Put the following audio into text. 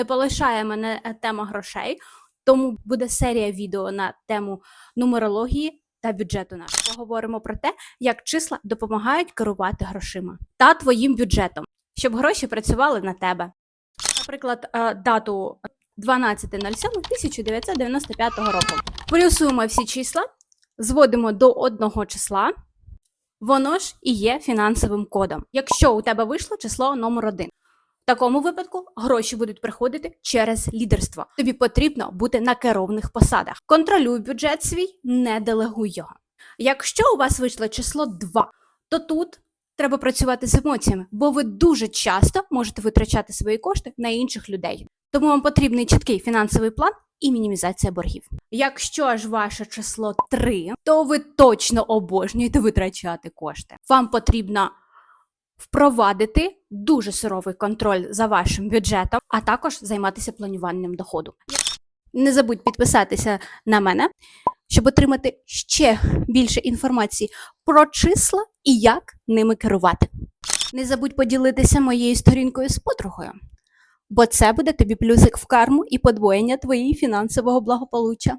Не полишає мене е, тема грошей, тому буде серія відео на тему нумерології та бюджету нашого. Поговоримо про те, як числа допомагають керувати грошима та твоїм бюджетом, щоб гроші працювали на тебе. Наприклад, е, дату 12.07.1995 року. Плюсуємо всі числа, зводимо до одного числа. Воно ж і є фінансовим кодом. Якщо у тебе вийшло число номер один, такому випадку гроші будуть приходити через лідерство. Тобі потрібно бути на керовних посадах. Контролюй бюджет свій, не делегуй його. Якщо у вас вийшло число 2, то тут треба працювати з емоціями, бо ви дуже часто можете витрачати свої кошти на інших людей. Тому вам потрібний чіткий фінансовий план і мінімізація боргів. Якщо ж ваше число 3, то ви точно обожнюєте витрачати кошти. Вам потрібно впровадити дуже суровий контроль за вашим бюджетом, а також займатися плануванням доходу. Не забудь підписатися на мене, щоб отримати ще більше інформації про числа і як ними керувати. Не забудь поділитися моєю сторінкою з подругою, бо це буде тобі плюсик в карму і подвоєння твоєї фінансового благополуччя.